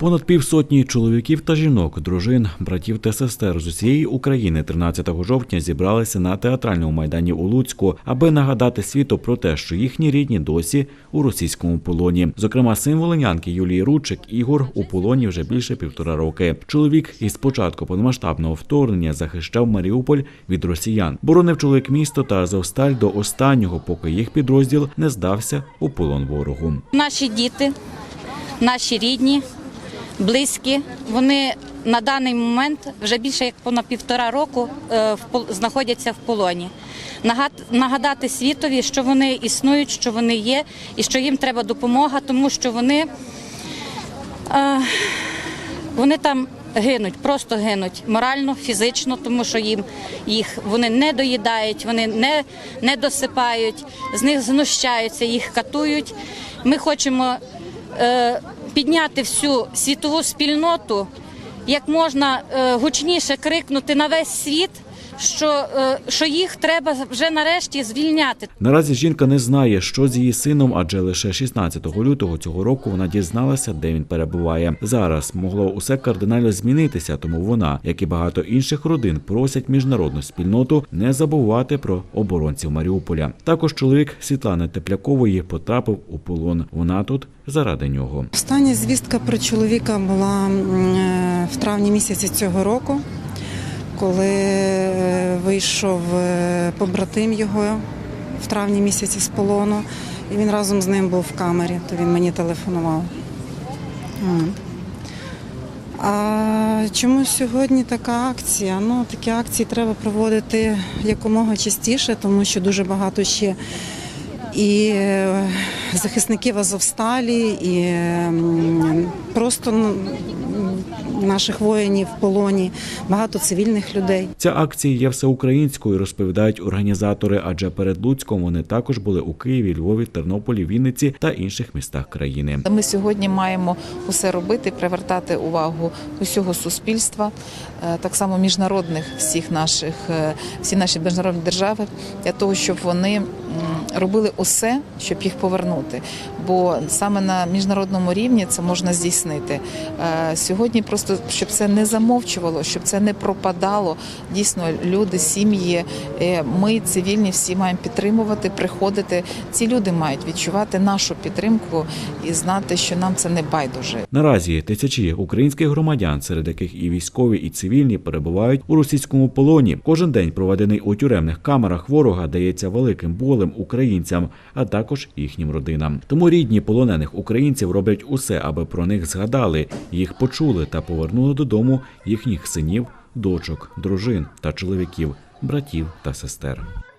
Понад півсотні чоловіків та жінок, дружин, братів та сестер з усієї України 13 жовтня зібралися на театральному майдані у Луцьку, аби нагадати світу про те, що їхні рідні досі у російському полоні. Зокрема, син волинянки Юлії Рудчик Ігор у полоні вже більше півтора роки. Чоловік із початку повномасштабного вторгнення захищав Маріуполь від росіян. Боронив чоловік місто та Азовсталь до останнього, поки їх підрозділ не здався у полон ворогу. Наші діти, наші рідні, близькі, вони на даний момент вже більше як понад півтора року е, знаходяться в полоні. Нагад- Нагадати світові, що вони існують, що вони є, і що їм треба допомога, тому що вони, е, вони там гинуть, просто гинуть морально, фізично, тому що їм їх вони не доїдають, вони не, не досипають, з них знущаються, їх катують. Ми хочемо е, підняти всю світову спільноту, як можна е, гучніше крикнути на весь світ, що, е, що їх треба вже нарешті звільняти. Наразі жінка не знає, що з її сином, адже лише 16 лютого цього року вона дізналася, де він перебуває. Зараз могло усе кардинально змінитися, тому вона, як і багато інших родин, просять міжнародну спільноту не забувати про оборонців Маріуполя. Також чоловік Світлани Теплякової потрапив у полон. Вона тут заради нього. Остання звістка про чоловіка була е, в травні місяці цього року, коли е, вийшов е, побратим його в травні місяці з полону, і він разом з ним був в камері, то він мені телефонував. А чому сьогодні така акція? Ну, такі акції треба проводити якомога частіше, тому що дуже багато ще і е, захисників Азовсталі, і просто м, наших воїнів в полоні, багато цивільних людей. Ця акція є всеукраїнською, розповідають організатори. Адже перед Луцьком вони також були у Києві, Львові, Тернополі, Вінниці та інших містах країни. Ми сьогодні маємо усе робити, привертати увагу усього суспільства, е, так само міжнародних всіх наших, е, всі наші міжнародні держави, для того, щоб вони робили усе, щоб їх повернути. Бо саме на міжнародному рівні це можна здійснити. Е, Сьогодні просто щоб це не замовчувало, щоб це не пропадало. Дійсно, люди, сім'ї, е, ми цивільні всі маємо підтримувати, приходити. Ці люди мають відчувати нашу підтримку і знати, що нам це не байдуже. Наразі тисячі українських громадян, серед яких і військові, і цивільні, перебувають у російському полоні. Кожен день, проведений у тюремних камерах ворога, дається великим болем українцям, а також їхнім родинам. Тому рідні полонених українців роблять усе, аби про них згадали, їх почули та повернули додому їхніх синів, дочок, дружин та чоловіків, братів та сестер.